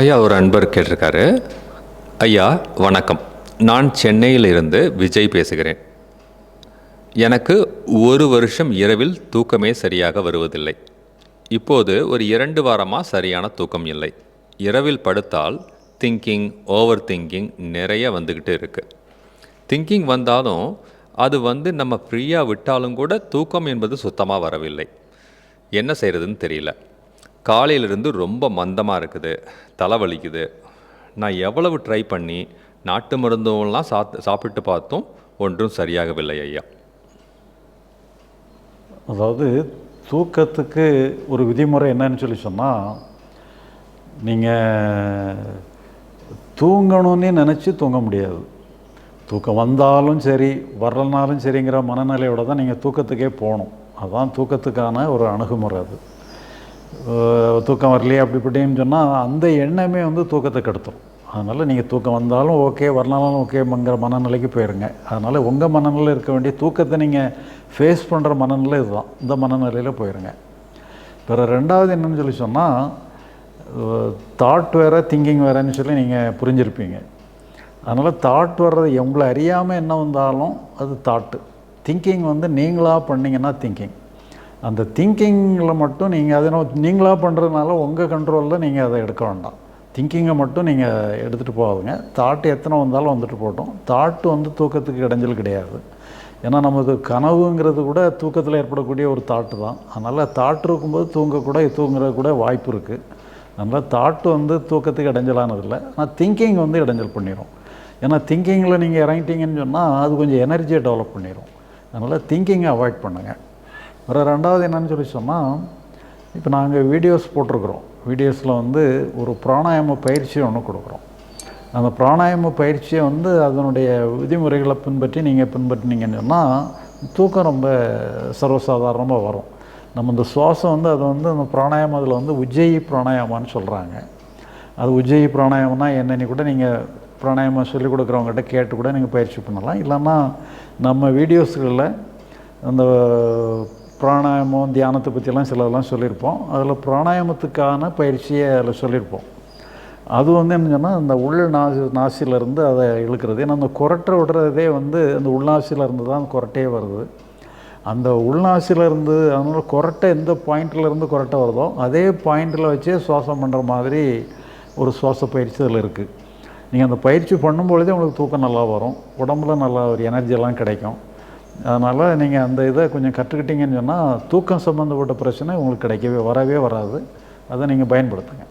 ஐயா ஒரு அன்பர் கேட்டிருக்காரு. ஐயா வணக்கம். நான் சென்னையிலிருந்து விஜய் பேசுகிறேன். எனக்கு ஒரு வருஷம் இரவில் தூக்கமே சரியாக வருவதில்லை. இப்போது ஒரு இரண்டு வாரமாக சரியான தூக்கம் இல்லை. இரவில் படுத்தால் திங்கிங் ஓவர் திங்கிங் நிறைய வந்துக்கிட்டு இருக்குது திங்கிங் வந்தாலும் அது வந்து நம்ம ஃப்ரீயாக விட்டாலும் கூட தூக்கம் என்பது சுத்தமாக வரவில்லை. என்ன செய்கிறதுன்னு தெரியல. காலையிலிருந்து ரொம்ப மந்தமாக இருக்குது தலைவலிக்குது. நான் எவ்வளவு ட்ரை பண்ணி நாட்டு மருந்துலாம் சாத் சாப்பிட்டு பார்த்தும் ஒன்றும் சரியாகவில்லை ஐயா. அதாவது தூக்கத்துக்கு ஒரு விதிமுறை என்னன்னு சொல்லி சொன்னால் நீங்கள் தூங்கணும்னு நினச்சி தூங்க முடியாது. தூக்கம் வந்தாலும் சரி வரலனாலும் சரிங்கிற மனநிலையோட தான் நீங்கள் தூக்கத்துக்கே போகணும். அதுதான் தூக்கத்துக்கான ஒரு அணுகுமுறை அது. தூக்கம் வரலையே அப்படி இப்படின்னு சொன்னால் அந்த எண்ணமே வந்து தூக்கத்தை கெடுத்துரும். அதனால் நீங்கள் தூக்கம் வந்தாலும் ஓகே வரலாலும் ஓகேங்கிற மனநிலைக்கு போயிருங்க. அதனால் உங்கள் மனநிலை இருக்க வேண்டிய தூக்கத்தை நீங்கள் ஃபேஸ் பண்ணுற மனநிலை இதுதான். இந்த மனநிலையில் போயிருங்க. பிற ரெண்டாவது என்னென்னு சொல்லி சொன்னால் தாட் வேறு திங்கிங் வேறுன்னு சொல்லி நீங்கள் புரிஞ்சிருப்பீங்க. அதனால் தாட் வர்றது எவ்வளோ அறியாமல் என்ன வந்தாலும் அது தாட்டு திங்கிங் வந்து நீங்களாக பண்ணிங்கன்னா திங்கிங் அந்த திங்கிங்கில் மட்டும் நீங்கள் அதை நீங்களாக பண்ணுறதுனால உங்கள் கண்ட்ரோலில் நீங்கள் அதை எடுக்க வேண்டாம். திங்கிங்கை மட்டும் நீங்கள் எடுத்துகிட்டு போகாதுங்க. தாட்டு எத்தனை வந்தாலும் வந்துட்டு போட்டோம் தாட்டு வந்து தூக்கத்துக்கு இடைஞ்சல் கிடையாது. ஏன்னா நமக்கு கனவுங்கிறது கூட தூக்கத்தில் ஏற்படக்கூடிய ஒரு தாட்டு தான். அதனால் தாட்டு இருக்கும்போது தூங்கக்கூட தூங்குறது கூட வாய்ப்பு இருக்குது அதனால் தாட்டு வந்து தூக்கத்துக்கு இடைஞ்சலானதில்லை. ஆனால் திங்கிங் வந்து இடைஞ்சல் பண்ணிடும் ஏன்னா திங்கிங்கில் நீங்கள் இறங்கிட்டீங்கன்னு சொன்னால் அது கொஞ்சம் எனர்ஜியை டெவலப் பண்ணிடும் அதனால் திங்கிங்கை அவாய்ட் பண்ணுங்கள் வேறு ரெண்டாவது என்னன்னு சொல்லி சொன்னால் இப்போ நாங்கள் வீடியோஸ் போட்டிருக்கிறோம். வீடியோஸில் வந்து ஒரு பிராணாயாம பயிற்சி ஒன்று கொடுக்குறோம். அந்த பிராணாயாம பயிற்சியை வந்து அதனுடைய விதிமுறைகளை பின்பற்றி நீங்கள் பின்பற்றினீங்கன்னு சொன்னால் தூக்கம் ரொம்ப சர்வசாதாரணமாக வரும். நம்ம இந்த சுவாசம் வந்து அது வந்து அந்த பிராணாயாமம் அதில் வந்து உஜ்ஜயி பிராணாயாமான்னு சொல்கிறாங்க அது உஜ்ஜயி பிராணாயாமம்னா என்னன்னு கூட நீங்கள் பிராணாயாமம் சொல்லிக் கொடுக்குறவங்ககிட்ட கேட்டு கூட நீங்கள் பயிற்சி பண்ணலாம். இல்லைன்னா நம்ம வீடியோஸ்களில் அந்த பிராணாயாமம் தியானத்தை பற்றிலாம் சிலதெல்லாம் சொல்லியிருப்போம். அதில் பிராணாயாமத்துக்கான பயிற்சியை அதில் சொல்லியிருப்போம். அது வந்து என்ன சொன்னால் அந்த உள் நாசி நாசிலிருந்து அதை இழுக்கிறது. ஏன்னா அந்த குரட்டை விடுறதே வந்து அந்த உள்நாசியில இருந்து தான் குரட்டையே வருது. அந்த உள்நாசிலிருந்து அதனால் குரட்டை எந்த பாயிண்ட்லேருந்து குரட்டை வருதோ அதே பாயிண்டில் வச்சே சுவாசம் பண்ணுற மாதிரி ஒரு சுவாச பயிற்சி அதில் இருக்குது நீங்கள் அந்த பயிற்சி பண்ணும்பொழுதே உங்களுக்கு தூக்கம் நல்லா வரும். உடம்புல நல்லா ஒரு எனர்ஜியெல்லாம் கிடைக்கும். அதனால் நீங்கள் அந்த இதை கொஞ்சம் கற்றுக்கிட்டீங்கன்னு சொன்னால் தூக்கம் சம்மந்தப்பட்ட பிரச்சனை உங்களுக்கு கிடைக்கவே வரவே வராது. அதை நீங்கள் பயன்படுத்துங்க.